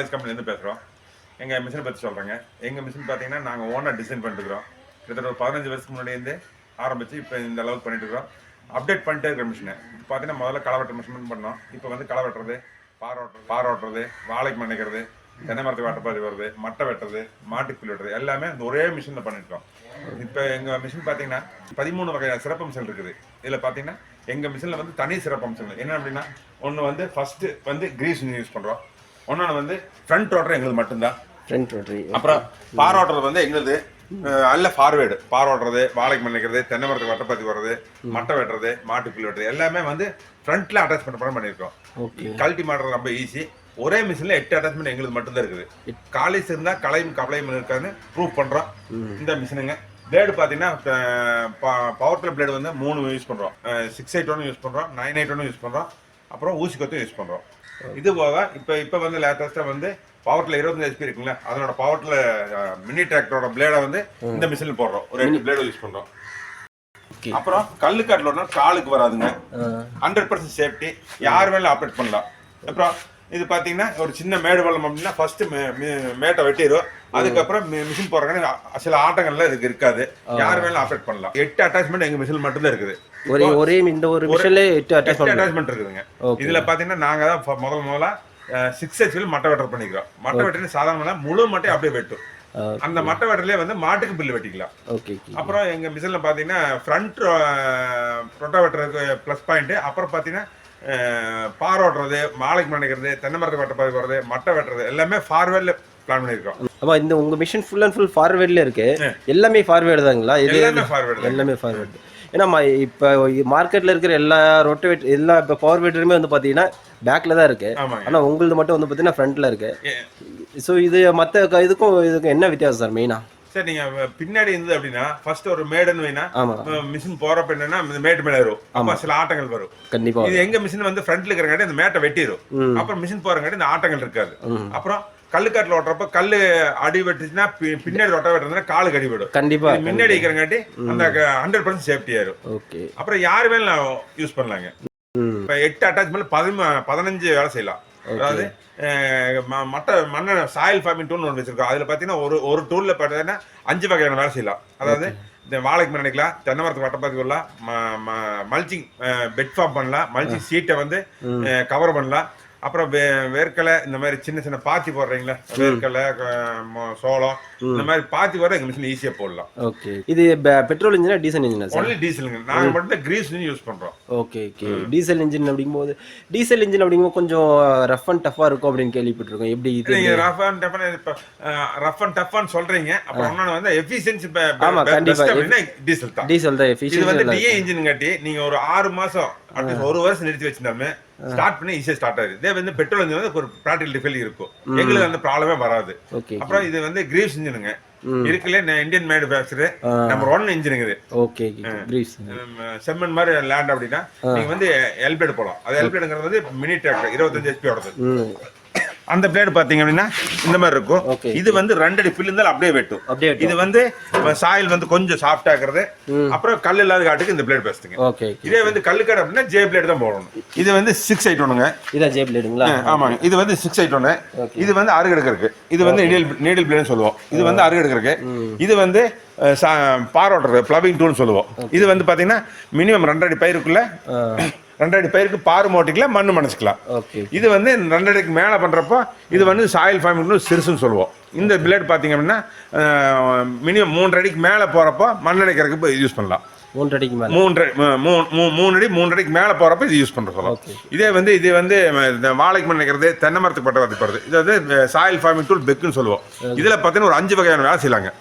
College கம்பெனிலேருந்து பேசுகிறோம் எங்கள் மிஷினை பற்றி சொல்கிறேங்க எங்கள் மிஷின் பார்த்தீங்கன்னா நாங்கள் ஓனாக டிசைன் பண்ணிட்டுருக்குறோம் கிட்டத்தட்ட ஒரு பதினஞ்சு வருஷத்துக்கு முன்னாடியிருந்து ஆரம்பித்து இப்போ இந்த அளவுக்கு பண்ணிட்டுருக்குறோம் அப்டேட் பண்ணிட்டே இருக்கிற மிஷினை இப்போ பார்த்தீங்கன்னா முதல்ல களை வெட்டுற மிஷின் பண்ணோம். இப்போ வந்து களை வெட்டுறது பார் ஓட்டுறது பார் ஓட்டுறது வாழைக்கு மண்ணிக்கிறது தென்னை மரத்துக்கு வாட்டப்பாதி வருது மட்டை வெட்டுறது மாட்டுக்கு புல் வெட்டுறது. எல்லாமே இந்த ஒரே மிஷினில் பண்ணிட்டுருக்கோம். இப்போ எங்கள் மிஷின் பார்த்தீங்கன்னா பதிமூணு வகையான சிறப்பம்சல் இருக்குது. இதில் பார்த்தீங்கன்னா எங்கள் மிஷினில் வந்து தனி சிறப்பம்சம் அம்சங்கள் என்ன அப்படின்னா ஒன்று வந்து ஃபஸ்ட்டு வந்து கிரீஸ் யூஸ் பண்ணுறோம் ஒன்னொன்று வந்து ஃப்ரண்ட் ரோட்டர் எங்களுக்கு மட்டும்தான். ஃப்ரண்ட் ரோட்டரி அப்புறம் பார் ஓட்டுறது வந்து எங்களுது அல்ல ஃபார்வேர்டு பார் ஓட்டுறது வாழைக்கு மண்ணிக்கிறது தென்னை மரத்துக்கு வட்டப்பாத்தி வர்றது மட்டை வெட்டுறது மாட்டு புல் வெட்டுறது எல்லாமே வந்து ஃப்ரண்ட்ல அட்டாச் பண்ண பண்ண பண்ணியிருக்கோம். கழட்டி மாடுறது ரொம்ப ஈஸி ஒரே மிஷினில் எட்டு அட்டாச்மெண்ட் எங்களுக்கு மட்டும்தான் இருக்குது. காலேஜ் இருந்தால் கலையும் கவலையும் இருக்காதுன்னு ப்ரூவ் பண்ணுறோம் இந்த மிஷினுங்க பிளேடு பார்த்தீங்கன்னா பவர் பிளேடு வந்து மூணு யூஸ் பண்ணுறோம் சிக்ஸ் எயிட் ஒன்று யூஸ் பண்ணுறோம் நைன் எயிட் ஒன்று யூஸ் பண்ணுறோம் அப்புறம் ஊசி கொத்தும் யூஸ் பண்ணுறோம் இது போக இப்போ இப்போ வந்து லேட்டஸ்ட்டாக வந்து பவர்ல இருபத்தஞ்சு ஹெச்பி இருக்குங்களா அதனோட பவர்ல மினி டிராக்டரோட பிளேடை வந்து இந்த மிஷினில் போடுறோம். ஒரு ரெண்டு பிளேடு யூஸ் பண்ணுறோம் அப்புறம் கல்லுக்காட்டில் ஒன்றா காலுக்கு வராதுங்க. ஹண்ட்ரட் பர்சன்ட் சேஃப்டி யார் வேணாலும் ஆப்ரேட் பண்ணலாம். அப்புறம் இது பார்த்தீங்கன்னா ஒரு சின்ன மேடு வளம் அப்படின்னா ஃபர்ஸ்ட் மேட்டை வெட்டிடும் அதுக்கப்புறம் மிஷின் போடுறாங்க சில ஆட்டங்கள்லாம் இதுக்கு இருக்காது. யார் வேணாலும் ஆப்ரேட் பண்ணலாம். எட்டு அட்டாச்மெண்ட் எங்க மிஷின் மட்டும்தான் இருக்குது. ஒரே ஒரே இந்த ஒரு மிஷன்ல எட்டு அட்டாச் எட்டு அட்டாச்மெண்ட் இருக்குதுங்க. இதுல பாத்தீங்கன்னா நாங்க தான் முதல் முதல்ல சிக்ஸ் ஹெச்பில் மட்டை வெட்டர் பண்ணிக்கிறோம். மட்டை வெட்டின சாதாரண முழு மட்டை அப்படியே வெட்டும். அந்த மட்டை வெட்டர்லயே வந்து மாட்டுக்கு பில்லு வெட்டிக்கலாம். அப்புறம் எங்க மிஷினில் பார்த்தீங்கன்னா ஃப்ரண்ட் ரொட்டாவேட்டருக்கு ப்ளஸ் பாயிண்ட் அப்புறம் பார்த்தீங்கன்னா அஹ், பார் ஓட்டுறது மாலைக்கு மணிக்கிறது தென்னை மரத்துக்கு வெட்ட பாதி போடுறது மட்டை வெட்டுறது எல்லாமே ஃபார்வேர்டில் பிளான் பண்ணியிருக்கோம். ஆமா இந்த உங்க மிஷின் ஃபுல் அண்ட் ஃபுல் ஃபார்வேர்ட்ல இருக்கு. எல்லாமே ஃபார்வேர்டு தாங்களா? எல்லாமே ஃபார்வேர்டு எல்லாமே ஃபார்வேர்டு ஏன்னா இப்போ மார்க்கெட்ல இருக்கிற எல்லா ரொட்டவேட் எல்லா இப்போ பவர் வேட்டருமே வந்து பாத்தீங்கன்னா பேக்ல தான் இருக்கு. ஆமாங்க. ஆனா உங்களது மட்டும் வந்து பாத்தீங்கன்னா ஃப்ரண்ட்ல இருக்கு. ஏ- ஸோ இது மற்ற இதுக்கும் இதுக்கும் என்ன வித்தியாசம் சார் மெயினா சரி நீங்க பின்னாடி இருந்தது அப்படின்னா ஃபர்ஸ்ட் ஒரு மேடுன்னு வேணா மிஷின் போறப்ப என்னன்னா மேட்டு மேல வரும். அப்ப சில ஆட்டங்கள் வரும். கண்டிப்பா இது எங்க மிஷின் வந்து ஃப்ரண்ட்ல இருக்கிறங்காட்டி இந்த மேட்டை வெட்டிடும். அப்புறம் மிஷின் போறங்காட்டி இந்த ஆட்டங்கள் இருக்காது. அப்புறம் கல்லுக்காட்டில் ஓட்டுறப்ப கல்லு அடி வெட்டுச்சுன்னா பின்னாடி ஒட்ட வெட்டுறதுனா காலுக்கு அடி விடும். கண்டிப்பா முன்னாடி இருக்கிறங்காட்டி அந்த ஹண்ட்ரட் பர்சன்ட் சேஃப்டி ஆயிரும். ஓகே. அப்புறம் யாரு வேணாலும் யூஸ் பண்ணலாங்க. இப்போ எட்டு அட்டாச்மெண்ட் பதிம பதினஞ்சு வேலை செய்யலாம். அதாவது அஹ், ம- மட்ட மண்ண சாயில் ஃபார்மிங் டூல் ஒன்று வச்சிருக்கோம். அதில் பார்த்தீங்கன்னா ஒரு ஒரு டூலில் பார்த்தீங்கன்னா அஞ்சு வகையான வேலை செய்யலாம். அதாவது இந்த வாழைக்கு மரம் நினைக்கலாம் தென்னை மரத்துக்கு வட்டப்பாத்தி வரலாம் மல்ச்சிங் பெட் ஃபார்ம் பண்ணலாம் மல்ச்சிங் சீட்டை வந்து கவர் பண்ணலாம். அப்புறம் வே வேர்க்கலை இந்த மாதிரி சின்ன சின்ன பாத்தி போடுறீங்களா வேர்க்கலை சோளம் இந்த மாதிரி பாத்தி போடுற எங்கள் மிஷின் ஈஸியாக போடலாம். ஓகே. இது பெட்ரோல் இன்ஜினா டீசல் இன்ஜினா ஒன்லி டீசலுங்க நாங்கள் மட்டும் தான் கிரீஸ் யூஸ் பண்ணுறோம் ஓகே ஓகே. டீசல் இன்ஜின் அப்படிங்கும்போது டீசல் இன்ஜின் அப்படிங்கும்போது கொஞ்சம் ரஃப் அண்ட் டஃப்பாக இருக்கும் அப்படின்னு கேள்விப்பட்டிருக்கோம். எப்படி இது? நீங்க ரஃப் அண்ட் டஃப் இப்போ ரஃப் அண்ட் டஃப்னு சொல்றீங்க. அப்புறம் இன்னொன்னு வந்து எஃபிஷியன்சி ஆமா, கண்டிப்பா. டீசல் தான். டீசல் தான் இது வந்து எஃபிஷியன்சி டிஏ இன்ஜின் காட்டி நீங்க ஒரு ஆறு மாசம் அட்லீஸ்ட் ஒரு வருஷம் நிறுத்தி வச்சிருந்தாலுமே ஸ்டார்ட் பண்ணி ஈஸியா ஸ்டார்ட் ஆகுது. இதே வந்து பெட்ரோல் இன்ஜின் வந்து ஒரு ப்ராக்டிகல் டிஃபெல் இருக்கும். எங்களுக்கு அந்த ப்ராப்ளமே வராது. அப்புறம் இது வந்து கிரீஸ் இன்ஜினுங்க இருக்குல்ல இந்தியன் மேனுஃபேக்சர் நம்பர் ஒன் இன்ஜினுங்க இது. ஓகே செம்மண் மாதிரி லேண்ட் அப்படின்னா நீங்க வந்து எல்பிளேட் போலாம் அது எல்பிளேடுங்கிறது வந்து மினி டிராக்டர் இருபத்தஞ்சு ஹெச்பி ஓடுது. அந்த பிளேடு பாத்தீங்க அப்படின்னா இந்த மாதிரி இருக்கும். இது வந்து ரெண்டடி பில் இருந்தாலும் அப்படியே வெட்டும். இது வந்து சாயில் வந்து கொஞ்சம் சாஃப்ட் ஆக்குறது அப்புறம் கல் இல்லாத காட்டுக்கு இந்த பிளேட் பேசுங்க ஓகே இதே வந்து கல்லுக்காடு அப்படின்னா ஜே பிளேட் தான் போடணும். இது வந்து சிக்ஸ் எயிட் ஒன்றுங்க இதான் ஜே பிளேடுங்களா? ஆமாங்க. இது வந்து சிக்ஸ் எயிட் ஒன்று இது வந்து அருகெடுக்கிறதுக்கு இது வந்து நீடில் நீடில் பிளேட்னு சொல்லுவோம். இது வந்து அருகெடுக்கிறதுக்கு இது வந்து பார் ஓட்டுறது ப்ளவிங் டூல்னு சொல்லுவோம். இது வந்து பார்த்தீங்கன்னா மினிமம் ரெண்டடி பயிருக்குள்ள ரெண்டடி பயிருக்கு பாரு மோட்டிக்கல மண்ணு மணச்சிக்கலாம். ஓகே இது வந்து ரெண்டடிக்கு மேலே பண்ணுறப்போ இது வந்து சாயில் ஃபார்மிங் சிறுசுன்னு சொல்லுவோம். இந்த பிளேட் பார்த்தீங்க அப்படின்னா மினிமம் மூன்று அடிக்கு மேலே போகிறப்போ மண்ணடிக்கிறதுக்கு யூஸ் பண்ணலாம். மூன்று அடிக்கு மேலே. மூன்று மூ- மூ- மூ- மூணு அடி மூணு அடிக்கு மேலே போகிறப்ப இது யூஸ் பண்ணுற சொல்லலாம் இதே வந்து இது வந்து இந்த வாழைக்கு மண் நினைக்கிறது தென்னை மரத்துக்கு பட்ட வரது இது வந்து சாயில் ஃபார்மிங் டூல் பெக்குன்னு சொல்லுவோம். இதில் பார்த்தீங்கன்னா ஒரு அஞ்சு வகையான வேலை செய்யலாங்க.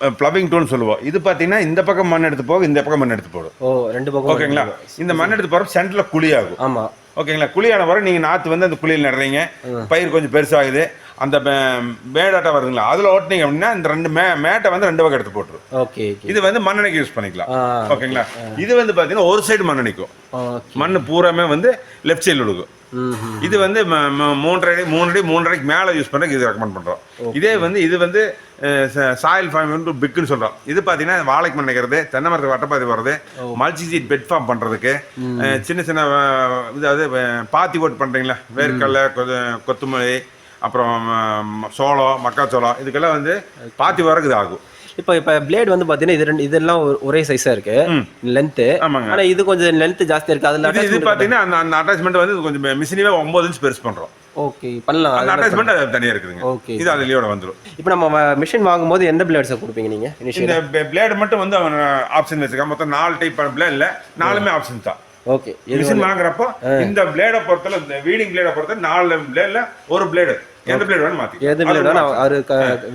ப்ளவிங் டூல்னு சொல்லுவோம். இது பார்த்தீங்கன்னா இந்த பக்கம் மண் எடுத்து போகும் இந்த பக்கம் மண் எடுத்து போடும். ஓ ரெண்டு பக்கம் ஓகேங்களா? இந்த மண் எடுத்து போகிறப்ப சென்டரில் குழி ஆகும் ஆமா. ஓகேங்களா? குழியான வரை நீங்கள் நாற்று வந்து அந்த குழியில் நடுறீங்க. பயிர் கொஞ்சம் பெருசாகுது. அந்த மே- மேடாட்டம் வருதுங்களா அதில் ஓட்டினீங்க அப்படின்னா இந்த ரெண்டு மே மேட்டை வந்து ரெண்டு பக்கம் எடுத்து போட்டுரும். ஓகே இது வந்து மண்ணெண்ணைக்கு யூஸ் பண்ணிக்கலாம். ஓகேங்களா? இது வந்து பார்த்தீங்கன்னா ஒரு சைடு மண்ணெண்ணிக்கும் மண் பூராமே வந்து லெஃப்ட் சைடில் விழுகும் இது வந்து மூன்றரை அடி மூணு அடி மூன்றரைக்கு மேலே யூஸ் பண்ணுறதுக்கு இது ரெக்கமெண்ட் பண்ணுறோம் இதே வந்து இது வந்து சாயில் ஃபார்ம் வந்து பிக்குன்னு சொல்கிறோம் இது பார்த்தீங்கன்னா வாழைக்கு மண் நினைக்கிறது தென்னை மரத்துக்கு வட்டப்பாதி வர்றது மல்ச்சி சீட் பெட் ஃபார்ம் பண்ணுறதுக்கு சின்ன சின்ன இதாவது பாத்தி ஓட் பண்ணுறீங்களா வேர்க்கடலை கொத்தமல்லி அப்புறம் சோளம் மக்காச்சோளம் இதுக்கெல்லாம் வந்து பாத்தி வரக்கு இது ஆகும் இப்போ இப்போ பிளேட் வந்து பார்த்தீங்கன்னா இது ரெண்டு இதெல்லாம் ஒரு- சைஸாக இருக்கு. லென்த்து ஆமாங்க. ஆனால் இது கொஞ்சம் லென்த் ஜாஸ்தியாக இருக்கு. அதில் இது பார்த்தீங்கன்னா அந்த அந்த அட்டாச்மெண்ட் வந்து கொஞ்சம் மிஷினிவே ஒம்பது இன்ச் பெருசு பண்ணுறோம் ஓகே பண்ணலாம். அந்த அட்டாச்மெண்ட் அது தனியாக இருக்குதுங்க. ஓகே இது அதுலேயோட வந்துடும் இப்போ நம்ம மிஷின் வாங்கும்போது எந்த பிளேட்ஸை கொடுப்பீங்க நீங்கள் இந்த பிளேடு மட்டும் வந்து அவன் ஆப்ஷன் வச்சிருக்கான். மொத்தம் நாலு டைப் பிளேட் இல்லை. நாலுமே ஆப்ஷன் தான். ஓகே மிஷின் வாங்குறப்போ இந்த பிளேடை பொறுத்தல இந்த வீடிங் பிளேடை பொறுத்த நாலு பிளேட்ல ஒரு பிளேடு எந்த பிளேட் வேணும் மாத்தி எது பிளேட் வேணும் அவரு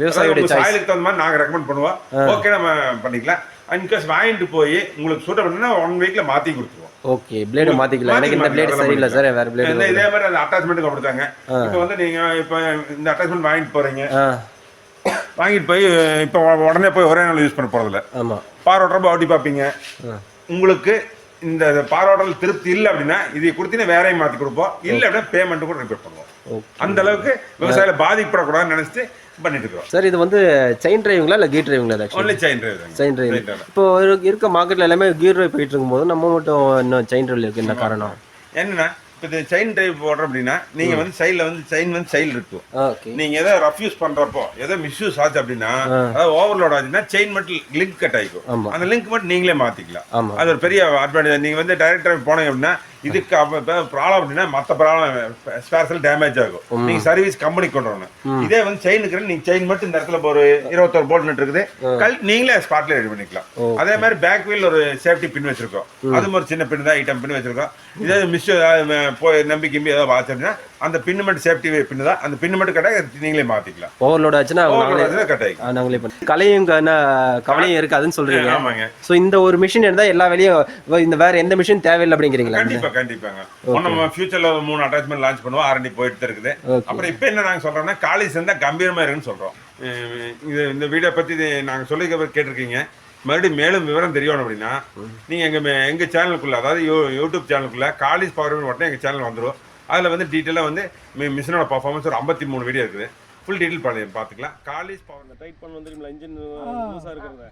விவசாயியோட சாய்ஸ் சாயலுக்கு தகுந்த மாதிரி நாங்க ரெக்கமெண்ட் பண்ணுவோம். ஓகே நம்ம பண்ணிக்கலாம். இன்கேஸ் வாங்கிட்டு போய் உங்களுக்கு சூட்டபிள்னா ஒன் வீக்ல மாத்தி கொடுத்துருவோம். ஓகே பிளேடு மாற்றிக்கலாம் எனக்கு இந்த பிளேடு சரியில்லை சார். வேறு பிளேடு இதே மாதிரி அந்த அட்டாச்மெண்ட்டுக்கு கொடுத்தாங்க. இப்போ வந்து நீங்க இப்போ இந்த அட்டாச்மெண்ட் வாங்கிட்டு போறீங்க. வாங்கிட்டு போய் இப்போ உடனே போய் ஒரே நாள் யூஸ் பண்ண போறதில்ல. ஆமாம் பார்வையாளர் ஓட்டி பார்ப்பீங்க. உங்களுக்கு இந்த பார்வையாளர் திருப்தி இல்லை அப்படின்னா இதை கொடுத்தீங்கன்னா வேறையும் மாற்றி கொடுப்போம். இல்லை அப்படின்னா பேமெண்ட் கூட ரிப்பேர் பண்ணுவோம். அந்த அளவுக்கு விவசாயில பாதிக்கப்படக்கூடாதுன்னு நினைச்சிட்டு பண்ணிட்டு இருக்கிறோம் சார் இது வந்து செயின் டிரைவிங்களா இல்லை gear டிரைவிங்களா only chain driver chain driving இப்போ இரு- இருக்க மார்க்கெட்ல எல்லாமே கீர் டிரைவ் போயிட்டு இருக்கும்போது நம்ம மட்டும் இன்னும் செயின் டிரைவ் இருக்கு. என்ன காரணம்? என்னன்னா இப்போ இது செயின் டிரைவ் போடுறோம் அப்படின்னா நீங்க வந்து சைடில் வந்து செயின் வந்து சைடில் இருக்கும். ஓகே நீங்க எதை ரஃப்யூஸ் பண்றப்போ எதோ மிஸ்யூஸ் ஆச்சு அப்படின்னா அதாவது ஓவர்லோட் ஆச்சுன்னா செயின் மட்டும் லிங்க் கட் ஆகிக்கும். அந்த லிங்க் மட்டும் நீங்களே மாத்திக்கலாம். ஆமா. அது ஒரு பெரிய அட்வான்டேஜ் நீங்க வந்து டைரக்டர் போனீங்க அப்படின்னா இதுக்கு ப்ராப்ளம் அப்படின்னா மற்ற ப்ராப்ளம் ஸ்பேர்ஸில் டேமேஜ் ஆகும். நீங்க சர்வீஸ் கம்பெனி கொண்டு வரணும். இதே வந்து செயினுக்கு நீங்க செயின் மட்டும் இந்த இடத்துல ஒரு இருபத்தொரு போல்ட் இருக்குது. கல் நீங்களே ஸ்பாட்ல ரெடி பண்ணிக்கலாம். அதே மாதிரி பேக் வீல் ஒரு சேஃப்டி பின் வச்சிருக்கோம். அதுவும் ஒரு சின்ன பின் தான் ஐட்டம் பின் வச்சிருக்கோம். இதே மிஸ் போய் நம்பி கிம்பி ஏதாவது பார்த்து அப்படின்னா அந்த பின் மட்டும் சேஃப்டி பின் தான் அந்த பின் மட்டும் கட்டாக நீங்களே மாத்திக்கலாம். ஓவர்லோட் ஆச்சுன்னா நாங்களே நாங்களே கலையும் கவலையும் இருக்காதுன்னு சொல்றீங்க. ஆமாங்க. ஸோ இந்த ஒரு மிஷின் இருந்தால் எல்லா வேலையும் இந்த வேற எந்த மிஷின் தேவையில்லை அப்படிங்கிறீங்களா கண்டிப்பா கண்டிப்பாங்க. நம்ம ஃபியூச்சர்ல மூணு அட்டாச்மெண்ட் லான்ச் பண்ணுவோம். ஆர்என்டி போயிட்டு தான் இருக்குது. அப்புறம் இப்போ என்ன நாங்க சொல்றோம்னா காலேஜ் இருந்தா கம்பீரமா இருக்குன்னு சொல்றோம். இது இந்த வீடியோ பத்தி இது நாங்க சொல்லி கேட்டிருக்கீங்க. மறுபடியும் மேலும் விவரம் தெரியணும் அப்படின்னா நீங்க எங்க மே- எங்க சேனலுக்குள்ள அதாவது யூ- யூடியூப் சேனலுக்குள்ள காலேஜ் பவர் மட்டும் எங்க சேனல் வந்துரும். அதுல வந்து டீட்டெயிலாக வந்து மி- மிஷினோட பர்ஃபார்மன்ஸ் ஒரு ஐம்பத்தி மூணு வீடியோ இருக்குது. ஃபுல் டீட்டெயில் பண்ணி பார்த்துக்கலாம் காலேஜ் பவர் டைட் பண்ண வந்துருங்களா இன்ஜின் லூஸாக இருக்கிறத.